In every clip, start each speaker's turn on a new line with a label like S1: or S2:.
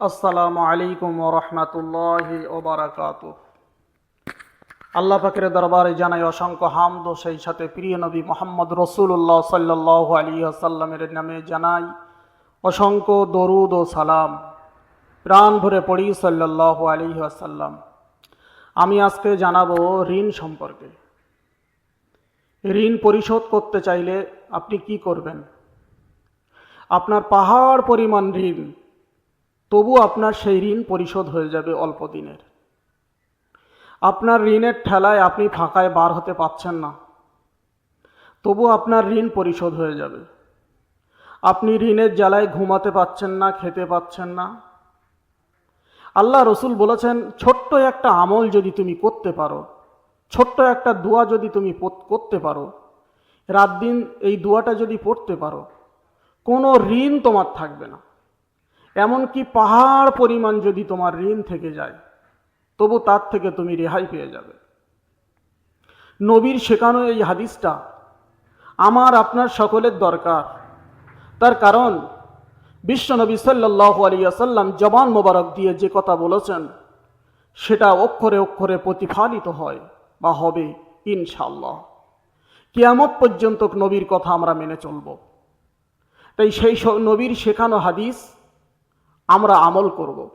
S1: আসসালামু আলাইকুম ওরহমতুল্লাহ ওবরাকাত আল্লাহ পাকের দরবারে জানাই অসংখ্য হামদ, সেই সাথে প্রিয় নবী মোহাম্মদ রসুল্লাহ সাল্লাহ আলী আসাল্লামের নামে জানাই অসংখ্য দরুদ ও সালাম। প্রাণ ভরে পড়ি সাল্লাহ আলী আসাল্লাম আমি আজকে জানাব ঋণ সম্পর্কে। ঋণ পরিশোধ করতে চাইলে আপনি কি করবেন? আপনার পাহাড় পরিমাণ ঋণ আপনার সেই ঋণ পরিশোধ হয়ে যাবে অল্প দিনের। আপনার ঋণের ঠেলায় আপনি ফাঁকায় বার হতে পাচ্ছেন না। তবু আপনার ঋণ পরিশোধ হয়ে যাবে। আপনি ঋণের জ্বালায় ঘুমাতে পাচ্ছেন না, খেতে পাচ্ছেন না। আল্লাহ রসুল বলেছেন, ছোট্ট একটা আমল যদি তুমি করতে পারো, ছোট্ট একটা দোয়া যদি তুমি করতে পারো, রাত দিন এই দোয়াটা যদি পড়তে পারো, কোনো ঋণ তোমার থাকবে না। এমনকি পাহাড় পরিমাণ যদি তোমার ঋণ থেকে যায়, তবু তার থেকে তুমি রেহাই পেয়ে যাবে। নবীর শেখানো এই হাদিসটা আমার, আপনার সকলের দরকার। তার কারণ বিশ্বনবী সাল্লাহ আলিয়াসাল্লাম জবান মোবারক দিয়ে যে কথা বলেছেন, সেটা অক্ষরে অক্ষরে প্রতিফলিত হয় বা হবে ইনশাল্লাহ কিয়ামত পর্যন্ত নবীর কথা আমরা মেনে চলব। তাই সেই নবীর শেখানো হাদিস আমরা আমল করব।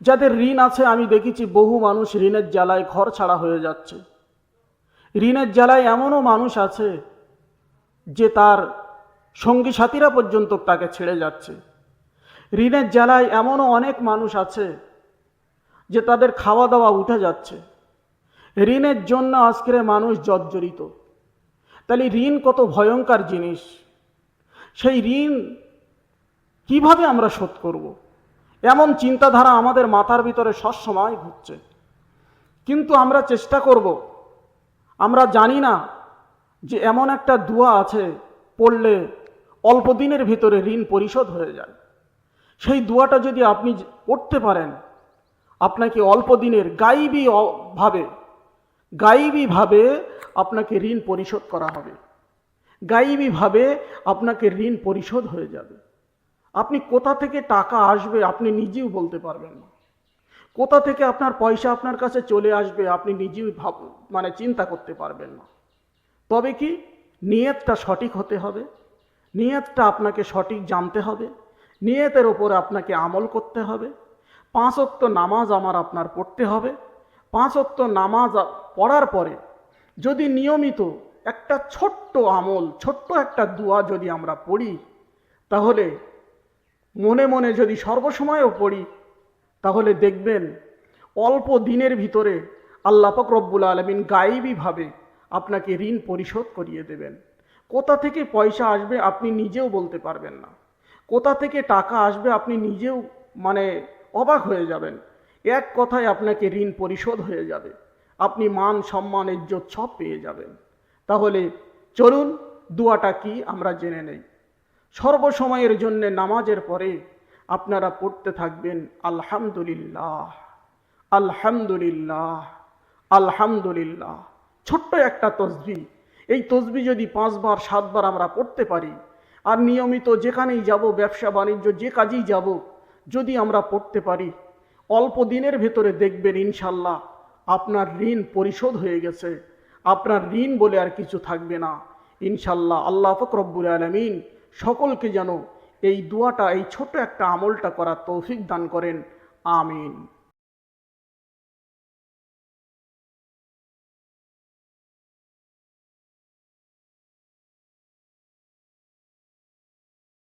S1: যাদের ঋণ আছে, আমি দেখেছি বহু মানুষ ঋণের জ্বালায় ঘর ছাড়া হয়ে যাচ্ছে। ঋণের জ্বালায় এমনও মানুষ আছে যে তার সঙ্গী সাথীরা পর্যন্ত তাকে ছেড়ে যাচ্ছে। ঋণের জ্বালায় এমনও অনেক মানুষ আছে যে তাদের খাওয়া দাওয়া উঠে যাচ্ছে। ঋণের জন্য আজকের মানুষ জর্জরিত। তাহলে ঋণ কত ভয়ঙ্কর জিনিস। সেই ঋণ কীভাবে আমরা শোধ করব। এমন চিন্তাধারা আমাদের মাথার ভিতরে সবসময় ঘুরছে। কিন্তু আমরা চেষ্টা করব। আমরা জানি না যে এমন একটা দোয়া আছে, পড়লে অল্প দিনের ভিতরে ঋণ পরিশোধ হয়ে যায়। সেই দোয়াটা যদি আপনি পড়তে পারেন, আপনাকে অল্প দিনের গাইবি ভাবে গাইবীভাবে আপনাকে ঋণ পরিশোধ করা হবে। গাইবীভাবে আপনাকে ঋণ পরিশোধ হয়ে যাবে। আপনি কোথা থেকে টাকা আসবে আপনি নিজেও বলতে পারবেন না। কোথা থেকে আপনার পয়সা আপনার কাছে চলে আসবে আপনি নিজেও ভাব মানে চিন্তা করতে পারবেন না। তবে কি নিয়তটা সঠিক হতে হবে? নিয়তটা আপনাকে সঠিক জানতে হবে। নিয়তের ওপরে আপনাকে আমল করতে হবে। পাঁচত্ব নামাজ আমার আপনার পড়তে হবে। পাঁচত্ব নামাজ পড়ার পরে যদি নিয়মিত একটা ছোট্ট আমল, ছোট্ট একটা দোয়া যদি আমরা পড়ি, তাহলে মনে মনে যদি সর্বসময়ও পড়ি, তাহলে দেখবেন অল্প দিনের ভিতরে আল্লাহ রব্বুল আলমিন গায়েবীভাবে আপনাকে ঋণ পরিশোধ করিয়ে দেবেন। কোথা থেকে পয়সা আসবে আপনি নিজেও বলতে পারবেন না। কোথা থেকে টাকা আসবে আপনি নিজেও মানে অবাক হয়ে যাবেন। এক কথায় আপনাকে ঋণ পরিশোধ হয়ে যাবে। আপনি মান, সম্মান, ইজ্জত সব পেয়ে যাবেন। তাহলে চলুন, দুয়াটা কি আমরা জেনে নেই। সর্বসময়ের জন্যে নামাজের পরে আপনারা পড়তে থাকবেন, আলহামদুলিল্লাহ আলহামদুলিল্লাহ আলহামদুলিল্লাহ। ছোট্ট একটা তসবি। এই তসবি যদি পাঁচবার, সাতবার আমরা পড়তে পারি, আর নিয়মিত যেখানেই যাব, ব্যবসা, বাণিজ্য, যে কাজেই যাব, যদি আমরা পড়তে পারি, অল্প দিনের ভেতরে দেখবেন ইনশাল্লাহ আপনার ঋণ পরিশোধ হয়ে গেছে। আপনার ঋণ বলে আর কিছু থাকবে না। ইনশাল্লাহ আল্লাহ ফকরব্বুল আলমিন সকলকে যেন এই দোয়াটা এই ছোট একটা আমলটা করার তৌফিক দান করেন। আমিন।